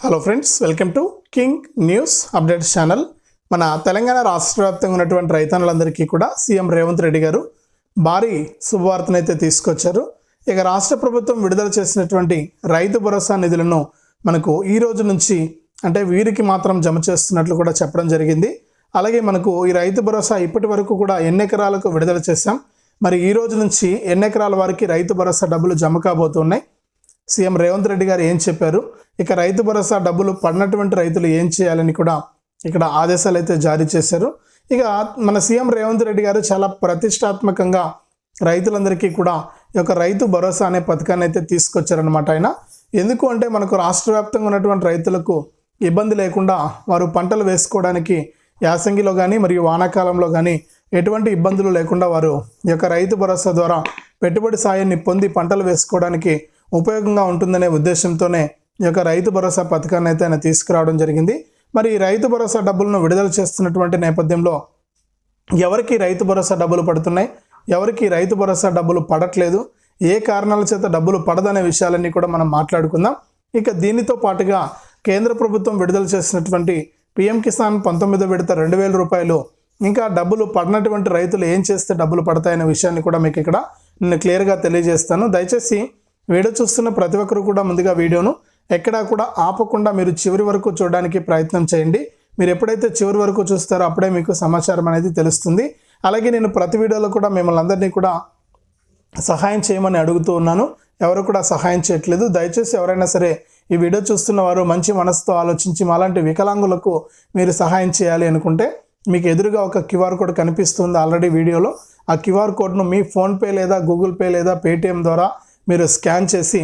Hello friends welcome to king news updates channel మన తెలంగాణ రాష్ట్ర వ్యాప్తంగా ఉన్నటువంటి రైతన్నులందరికీ కూడా సీఎం రేవంత్ రెడ్డి గారు భారీ శుభవార్తనైతే తీసుకొచ్చారు. ఇక రాష్ట్ర ప్రభుత్వం విడుదల చేసినటువంటి రైతు భరోసా నిధులను మనకు ఈ రోజు నుంచి అంటే వీరికి మాత్రం జమ చేస్తున్నట్లు కూడా చెప్పడం జరిగింది. అలాగే మనకు ఈ రైతు భరోసా ఇప్పటి వరకు కూడా ఎన్ని ఎకరాలకు విడుదల చేశాం? మరి ఈ రోజు నుంచి ఎన్ని ఎకరాల వారికి రైతు భరోసా డబ్బులు జమ కాబోతున్నాయి? సీఎం రేవంత్ రెడ్డి గారు ఏం చెప్పారు? ఇక రైతు భరోసా డబ్బులు పడినటువంటి రైతులు ఏం చేయాలని కూడా ఇక్కడ ఆదేశాలు అయితే జారీ చేశారు. ఇక మన సీఎం రేవంత్ రెడ్డి గారు చాలా ప్రతిష్టాత్మకంగా రైతులందరికీ కూడా ఈ యొక్క రైతు భరోసా అనే పథకాన్ని అయితే తీసుకొచ్చారనమాట ఆయన. ఎందుకు అంటే మనకు రాష్ట్ర వ్యాప్తంగా ఉన్నటువంటి రైతులకు ఇబ్బంది లేకుండా వారు పంటలు వేసుకోవడానికి యాసంగిలో కానీ మరియు వానాకాలంలో కానీ ఎటువంటి ఇబ్బందులు లేకుండా వారు ఈ యొక్క రైతు భరోసా ద్వారా పెట్టుబడి సాయాన్ని పొంది పంటలు వేసుకోవడానికి ఉపయోగంగా ఉంటుందనే ఉద్దేశంతోనే ఈ యొక్క రైతు భరోసా పథకాన్ని అయితే ఆయన తీసుకురావడం జరిగింది. మరి ఈ రైతు భరోసా డబ్బులను విడుదల చేస్తున్నటువంటి నేపథ్యంలో ఎవరికి రైతు భరోసా డబ్బులు పడుతున్నాయి? ఎవరికి రైతు భరోసా డబ్బులు పడట్లేదు? ఏ కారణాల చేత డబ్బులు పడదనే విషయాలన్నీ కూడా మనం మాట్లాడుకుందాం. ఇక దీనితో పాటుగా కేంద్ర ప్రభుత్వం విడుదల చేసినటువంటి పిఎం కిసాన్ పంతొమ్మిదో విడత రెండు వేల రూపాయలు ఇంకా డబ్బులు పడినటువంటి రైతులు ఏం చేస్తే డబ్బులు పడతాయనే విషయాన్ని కూడా మీకు ఇక్కడ నేను క్లియర్గా తెలియజేస్తాను. దయచేసి వీడియో చూస్తున్న ప్రతి ఒక్కరు కూడా ముందుగా వీడియోను ఎక్కడా కూడా ఆపకుండా మీరు చివరి వరకు చూడడానికి ప్రయత్నం చేయండి. మీరు ఎప్పుడైతే చివరి వరకు చూస్తారో అప్పుడే మీకు సమాచారం అనేది తెలుస్తుంది. అలాగే నేను ప్రతి వీడియోలో కూడా మిమ్మల్ని అందరినీ కూడా సహాయం చేయమని అడుగుతూ ఉన్నాను. ఎవరు కూడా సహాయం చేయట్లేదు. దయచేసి ఎవరైనా సరే ఈ వీడియో చూస్తున్న వారు మంచి మనసుతో ఆలోచించి మాలాంటి వికలాంగులకు మీరు సహాయం చేయాలి అనుకుంటే మీకు ఎదురుగా ఒక క్యూఆర్ కోడ్ కనిపిస్తుంది ఆల్రెడీ వీడియోలో. ఆ క్యూఆర్ కోడ్ను మీ ఫోన్పే లేదా గూగుల్ పే లేదా పేటిఎం ద్వారా మీరు స్కాన్ చేసి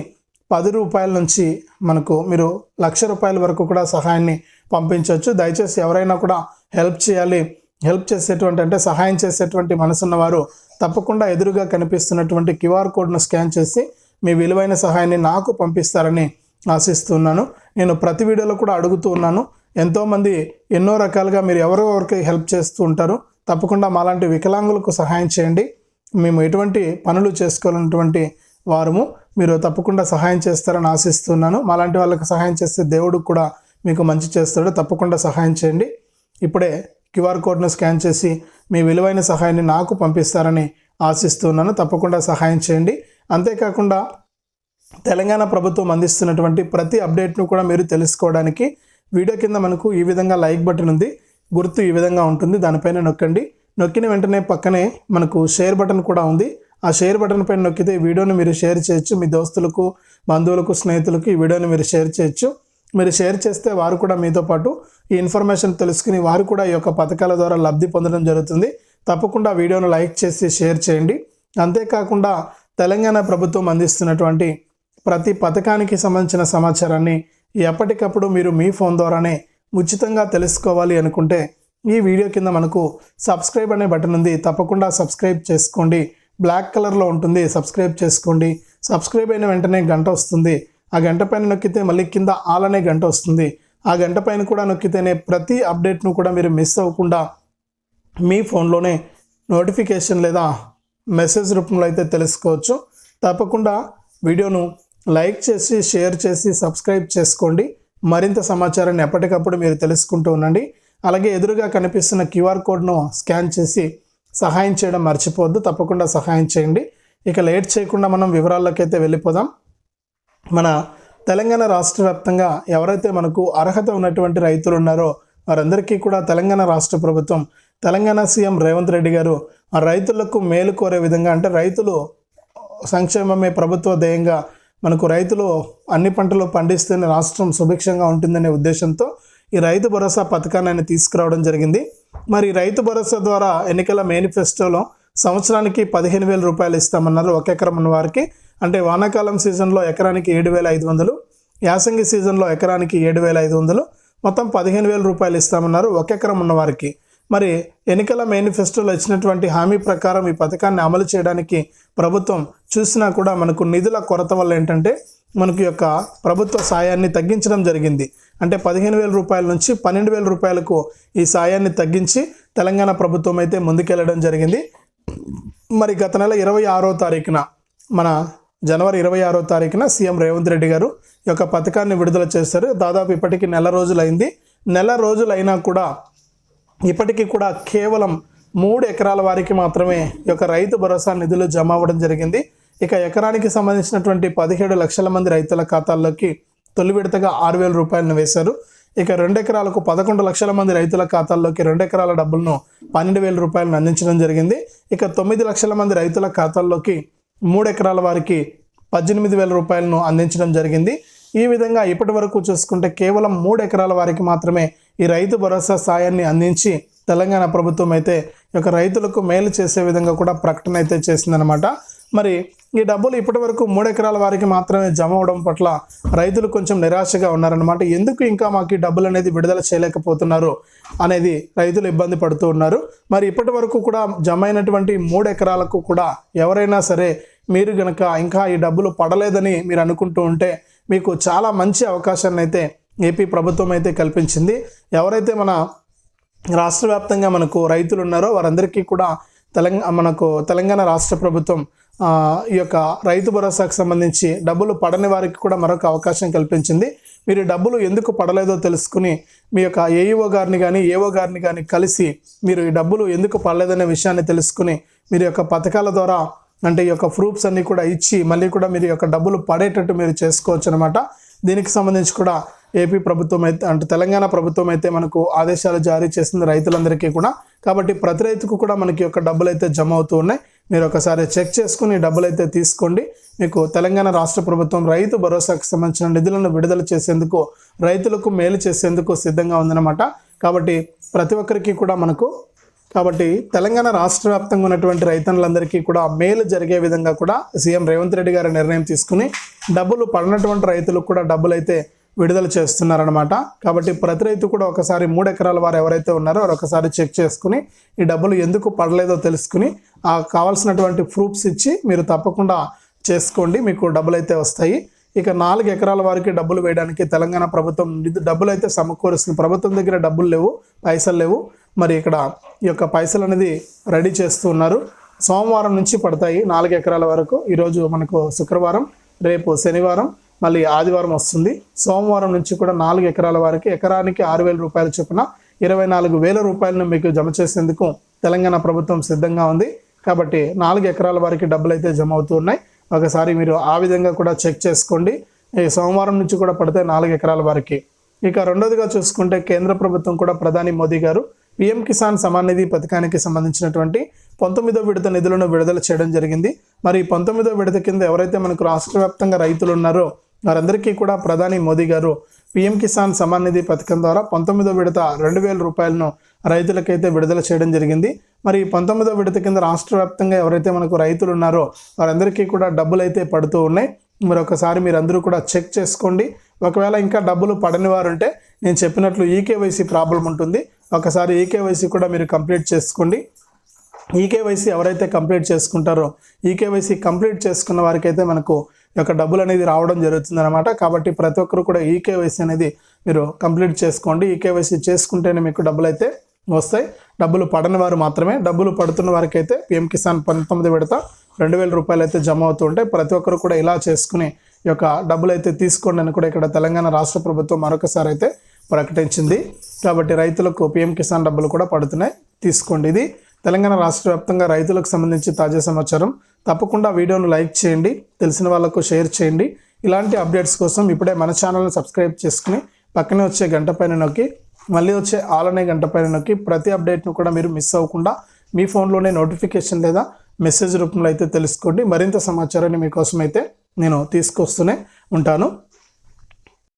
పది రూపాయల నుంచి మనకు మీరు లక్ష రూపాయల వరకు కూడా సహాయాన్ని పంపించవచ్చు. దయచేసి ఎవరైనా కూడా హెల్ప్ చేయాలి. హెల్ప్ చేసేటువంటి అంటే సహాయం చేసేటువంటి మనసున్న వారు తప్పకుండా ఎదురుగా కనిపిస్తున్నటువంటి క్యూఆర్ కోడ్ను స్కాన్ చేసి మీ విలువైన సహాయాన్ని నాకు పంపిస్తారని ఆశిస్తున్నాను. నేను ప్రతి వీడియోలో కూడా అడుగుతూ ఉన్నాను. ఎంతోమంది ఎన్నో రకాలుగా మీరు ఎవరో ఎవరికి హెల్ప్ చేస్తూ ఉంటారు. తప్పకుండా మాలాంటి వికలాంగులకు సహాయం చేయండి. మేము ఎటువంటి పనులు చేసుకోవాలన్నటువంటి వారము. మీరు తప్పకుండా సహాయం చేస్తారని ఆశిస్తున్నాను. మాలాంటి వాళ్ళకి సహాయం చేస్తే దేవుడు కూడా మీకు మంచి చేస్తాడు. తప్పకుండా సహాయం చేయండి. ఇప్పుడే క్యూఆర్ కోడ్ను స్కాన్ చేసి మీ విలువైన సహాయాన్ని నాకు పంపిస్తారని ఆశిస్తున్నాను. తప్పకుండా సహాయం చేయండి. అంతేకాకుండా తెలంగాణ ప్రభుత్వం అందిస్తున్నటువంటి ప్రతి అప్డేట్ను కూడా మీరు తెలుసుకోవడానికి వీడియో కింద మనకు ఈ విధంగా లైక్ బటన్ ఉంది. గుర్తు ఈ విధంగా ఉంటుంది. దానిపైన నొక్కండి. నొక్కిన వెంటనే పక్కనే మనకు షేర్ బటన్ కూడా ఉంది. ఆ షేర్ బటన్ పైన నొక్కితే ఈ వీడియోని మీరు షేర్ చేయొచ్చు. మీ దోస్తులకు బంధువులకు స్నేహితులకు ఈ వీడియోని మీరు షేర్ చేయొచ్చు. మీరు షేర్ చేస్తే వారు కూడా మీతో పాటు ఈ ఇన్ఫర్మేషన్ తెలుసుకుని వారు కూడా ఈ యొక్క పథకాల ద్వారా లబ్ధి పొందడం జరుగుతుంది. తప్పకుండా వీడియోను లైక్ చేసి షేర్ చేయండి. అంతేకాకుండా తెలంగాణ ప్రభుత్వం అందిస్తున్నటువంటి ప్రతి పథకానికి సంబంధించిన సమాచారాన్ని ఎప్పటికప్పుడు మీరు మీ ఫోన్ ద్వారానే ఉచితంగా తెలుసుకోవాలి అనుకుంటే ఈ వీడియో కింద మనకు సబ్స్క్రైబ్ అనే బటన్ ఉంది. తప్పకుండా సబ్స్క్రైబ్ చేసుకోండి. బ్లాక్ కలర్లో ఉంటుంది. సబ్స్క్రైబ్ చేసుకోండి. సబ్స్క్రైబ్ అయిన వెంటనే గంట వస్తుంది. ఆ గంట పైన నొక్కితే మళ్ళీ కింద ఆల్ అనే గంట వస్తుంది. ఆ గంట పైన కూడా నొక్కితేనే ప్రతి అప్డేట్ను కూడా మీరు మిస్ అవ్వకుండా మీ ఫోన్లోనే నోటిఫికేషన్ లేదా మెసేజ్ రూపంలో అయితే తెలుసుకోవచ్చు. తప్పకుండా వీడియోను లైక్ చేసి షేర్ చేసి సబ్స్క్రైబ్ చేసుకోండి. మరింత సమాచారాన్ని ఎప్పటికప్పుడు మీరు తెలుసుకుంటూ ఉండండి. అలాగే ఎదురుగా కనిపిస్తున్న క్యూఆర్ కోడ్ను స్కాన్ చేసి సహాయం చేయడం మర్చిపోవద్దు తప్పకుండా సహాయం చేయండి. ఇక లేట్ చేయకుండా మనం వివరాల్లోకి అయితే వెళ్ళిపోదాం. మన తెలంగాణ రాష్ట్ర వ్యాప్తంగా ఎవరైతే మనకు అర్హత ఉన్నటువంటి రైతులు ఉన్నారో వారందరికీ కూడా తెలంగాణ రాష్ట్ర ప్రభుత్వం తెలంగాణ సీఎం రేవంత్ రెడ్డి గారు ఆ రైతులకు మేలు కోరే విధంగా అంటే రైతులు సంక్షేమమే ప్రభుత్వ ధ్యేయంగా మనకు రైతులు అన్ని పంటలు పండిస్తేనే రాష్ట్రం సుభిక్షంగా ఉంటుందనే ఉద్దేశంతో ఈ రైతు భరోసా పథకాన్ని ఆయన తీసుకురావడం జరిగింది. మరి రైతు భరోసా ద్వారా ఎన్నికల మేనిఫెస్టోలో సంవత్సరానికి పదిహేను వేల రూపాయలు ఇస్తామన్నారు ఒక ఎకరం ఉన్న వారికి. అంటే వానాకాలం సీజన్లో ఎకరానికి ఏడు వేల ఐదు వందలు యాసంగి సీజన్లో ఎకరానికి ఏడు వేల ఐదు వందలు మొత్తం పదిహేను వేల రూపాయలు ఇస్తామన్నారు ఒక ఎకరం ఉన్న వారికి. మరి ఎన్నికల మేనిఫెస్టోలో ఇచ్చినటువంటి హామీ ప్రకారం ఈ పథకాన్ని అమలు చేయడానికి ప్రభుత్వం చూసినా కూడా మనకు నిధుల కొరత వల్ల ఏంటంటే మనకు యొక్క ప్రభుత్వ సాయాన్ని తగ్గించడం జరిగింది. అంటే పదిహేను వేల రూపాయల నుంచి పన్నెండు వేల రూపాయలకు ఈ సాయాన్ని తగ్గించి తెలంగాణ ప్రభుత్వం అయితే ముందుకెళ్ళడం జరిగింది. మరి గత నెల ఇరవై ఆరో తారీఖున మన జనవరి ఇరవై ఆరో తారీఖున సీఎం రేవంత్ రెడ్డి గారు ఈ యొక్క పథకాన్ని విడుదల చేశారు. దాదాపు ఇప్పటికి నెల రోజులైంది. నెల రోజులైనా కూడా ఇప్పటికీ కూడా కేవలం మూడు ఎకరాల వారికి మాత్రమే ఈ యొక్క రైతు భరోసా నిధులు జమ అవ్వడం జరిగింది. ఇక ఎకరానికి సంబంధించినటువంటి పదిహేడు లక్షల మంది రైతుల ఖాతాల్లోకి తొలి విడతగా ఆరు వేల రూపాయలను వేశారు. ఇక రెండు ఎకరాలకు పదకొండు లక్షల మంది రైతుల ఖాతాల్లోకి రెండు ఎకరాల డబ్బులను పన్నెండు వేల రూపాయలను అందించడం జరిగింది. ఇక తొమ్మిది లక్షల మంది రైతుల ఖాతాల్లోకి మూడు ఎకరాల వారికి పద్దెనిమిది వేల రూపాయలను అందించడం జరిగింది. ఈ విధంగా ఇప్పటి వరకు చూసుకుంటే కేవలం మూడు ఎకరాల వారికి మాత్రమే ఈ రైతు భరోసా సాయాన్ని అందించి తెలంగాణ ప్రభుత్వం అయితే ఈ యొక్క రైతులకు మేలు చేసే విధంగా కూడా ప్రకటన అయితే చేసిందనమాట మరి ఈ డబ్బులు ఇప్పటి వరకు మూడు ఎకరాల వారికి మాత్రమే జమ అవడం పట్ల రైతులు కొంచెం నిరాశగా ఉన్నారనమాట ఎందుకు ఇంకా మాకు ఈ డబ్బులు అనేది విడుదల చేయలేకపోతున్నారు అనేది రైతులు ఇబ్బంది పడుతూ ఉన్నారు. మరి ఇప్పటి వరకు కూడా జమ అయినటువంటి మూడు ఎకరాలకు కూడా ఎవరైనా సరే మీరు గనక ఇంకా ఈ డబ్బులు పడలేదని మీరు అనుకుంటూ ఉంటే మీకు చాలా మంచి అవకాశాన్ని అయితే ఏపీ ప్రభుత్వం అయితే కల్పించింది. ఎవరైతే మన రాష్ట్ర వ్యాప్తంగా మనకు రైతులు ఉన్నారో వారందరికీ కూడా తెలంగాణ మనకు తెలంగాణ రాష్ట్ర ప్రభుత్వం ఈ యొక్క రైతు భరోసాకు సంబంధించి డబ్బులు పడని వారికి కూడా మరొక అవకాశం కల్పించింది. మీరు డబ్బులు ఎందుకు పడలేదో తెలుసుకుని మీ యొక్క ఏఈఓ గారిని కానీ ఏఓ గారిని కానీ కలిసి మీరు ఈ డబ్బులు ఎందుకు పడలేదనే విషయాన్ని తెలుసుకుని మీరు యొక్క పథకాల ద్వారా అంటే ఈ యొక్క ప్రూఫ్స్ అన్నీ కూడా ఇచ్చి మళ్ళీ కూడా మీరు ఈ యొక్క డబ్బులు పడేటట్టు మీరు చేసుకోవచ్చు అనమాట దీనికి సంబంధించి కూడా ఏపీ ప్రభుత్వం అయితే అంటే తెలంగాణ ప్రభుత్వం అయితే మనకు ఆదేశాలు జారీ చేసింది రైతులందరికీ కూడా. కాబట్టి ప్రతి రైతుకు కూడా మనకి యొక్క డబ్బులు అయితే జమ అవుతూ ఉన్నాయి. మీరు ఒకసారి చెక్ చేసుకుని డబ్బులు అయితే తీసుకోండి. మీకు తెలంగాణ రాష్ట్ర ప్రభుత్వం రైతు భరోసాకు సంబంధించిన నిధులను విడుదల చేసేందుకు రైతులకు మేలు చేసేందుకు సిద్ధంగా ఉందన్నమాట. కాబట్టి ప్రతి ఒక్కరికి కూడా మనకు కాబట్టి తెలంగాణ రాష్ట్ర వ్యాప్తంగా ఉన్నటువంటి రైతన్నులందరికీ కూడా మేలు జరిగే విధంగా కూడా సీఎం రేవంత్ రెడ్డి గారు నిర్ణయం తీసుకుని డబ్బులు పడినటువంటి రైతులకు కూడా డబ్బులు అయితే విడుదల చేస్తున్నారనమాట కాబట్టి ప్రతి రైతు కూడా ఒకసారి మూడు ఎకరాల వారు ఎవరైతే ఉన్నారో వారు ఒకసారి చెక్ చేసుకుని ఈ డబ్బులు ఎందుకు పడలేదో తెలుసుకుని ఆ కావాల్సినటువంటి ప్రూఫ్స్ ఇచ్చి మీరు తప్పకుండా చేసుకోండి. మీకు డబ్బులు అయితే వస్తాయి. ఇక నాలుగు ఎకరాల వారికి డబ్బులు వేయడానికి తెలంగాణ ప్రభుత్వం డబ్బులు అయితే సమకూరుస్తుంది. ప్రభుత్వం దగ్గర డబ్బులు లేవు పైసలు లేవు. మరి ఇక్కడ ఈ యొక్క పైసలు అనేది రెడీ చేస్తూ ఉన్నారు. సోమవారం నుంచి పడతాయి నాలుగు ఎకరాల వరకు. ఈరోజు మనకు శుక్రవారం రేపు శనివారం మళ్ళీ ఆదివారం వస్తుంది. సోమవారం నుంచి కూడా నాలుగు ఎకరాల వారికి ఎకరానికి ఆరు వేల రూపాయల చొప్పున ఇరవై నాలుగు వేల రూపాయలను మీకు జమ చేసేందుకు తెలంగాణ ప్రభుత్వం సిద్ధంగా ఉంది. కాబట్టి నాలుగు ఎకరాల వారికి డబ్బులు అయితే జమ అవుతూ ఉన్నాయి. ఒకసారి మీరు ఆ విధంగా కూడా చెక్ చేసుకోండి. ఈ సోమవారం నుంచి కూడా పడితే నాలుగు ఎకరాల వారికి. ఇక రెండోదిగా చూసుకుంటే కేంద్ర ప్రభుత్వం కూడా ప్రధాని మోదీ గారు పిఎం కిసాన్ సమాన్ నిధి పథకానికి సంబంధించినటువంటి పంతొమ్మిదో విడత నిధులను విడుదల చేయడం జరిగింది. మరి పంతొమ్మిదో విడత కింద ఎవరైతే మనకు రాష్ట్ర వ్యాప్తంగా రైతులు ఉన్నారో వారందరికీ కూడా ప్రధాని మోదీ గారు పిఎం కిసాన్ సమాన్ నిధి పథకం ద్వారా పంతొమ్మిదో విడత రెండు వేల రూపాయలను రైతులకైతే విడుదల చేయడం జరిగింది. మరి ఈ పంతొమ్మిదో విడత కింద రాష్ట్ర వ్యాప్తంగా ఎవరైతే మనకు రైతులు ఉన్నారో వారందరికీ కూడా డబ్బులు అయితే పడుతూ ఉన్నాయి. మరి ఒకసారి మీరు అందరూ కూడా చెక్ చేసుకోండి. ఒకవేళ ఇంకా డబ్బులు పడని వారు ఉంటే నేను చెప్పినట్లు ఈకేవైసీ ప్రాబ్లం ఉంటుంది. ఒకసారి ఈకేవైసీ కూడా మీరు కంప్లీట్ చేసుకోండి. ఈకేవైసీ ఎవరైతే కంప్లీట్ చేసుకుంటారో ఈకేవైసీ కంప్లీట్ చేసుకున్న వారికైతే మనకు యొక్క డబ్బులు అనేది రావడం జరుగుతుంది అనమాట కాబట్టి ప్రతి ఒక్కరు కూడా ఈకేవైసీ అనేది మీరు కంప్లీట్ చేసుకోండి. ఈకేవైసీ చేసుకుంటేనే మీకు డబ్బులు అయితే వస్తాయి. డబ్బులు పడని వారు మాత్రమే డబ్బులు పడుతున్న వారికి అయితే పిఎం కిసాన్ పంతొమ్మిది విడత రెండు వేల రూపాయలు అయితే జమ అవుతుంటే ప్రతి ఒక్కరు కూడా ఇలా చేసుకుని ఈ యొక్క డబ్బులు అయితే తీసుకోండి అని కూడా ఇక్కడ తెలంగాణ రాష్ట్ర ప్రభుత్వం మరొకసారి అయితే ప్రకటించింది. కాబట్టి రైతులకు పిఎం కిసాన్ డబ్బులు కూడా పడుతున్నాయి. తీసుకోండి ఇది. తెలంగాణ రాష్ట్ర వ్యాప్తంగా రైతులకు సంబంధించి తాజా సమాచారం. తప్పకుండా వీడియోను లైక్ చేయండి తెలిసిన వాళ్ళకు షేర్ చేయండి. ఇలాంటి అప్డేట్స్ కోసం ఇప్పుడే మన ఛానల్ని సబ్స్క్రైబ్ చేసుకుని పక్కనే వచ్చే గంట పైన నొక్కి మళ్ళీ వచ్చే ఆల్ అనే గంట పైన నొక్కి ప్రతి అప్డేట్ను కూడా మీరు మిస్ అవ్వకుండా మీ ఫోన్లోనే నోటిఫికేషన్ లేదా మెసేజ్ రూపంలో అయితే తెలుసుకోండి. మరింత సమాచారాన్ని మీకోసం అయితే నేను తీసుకొస్తూనే ఉంటాను.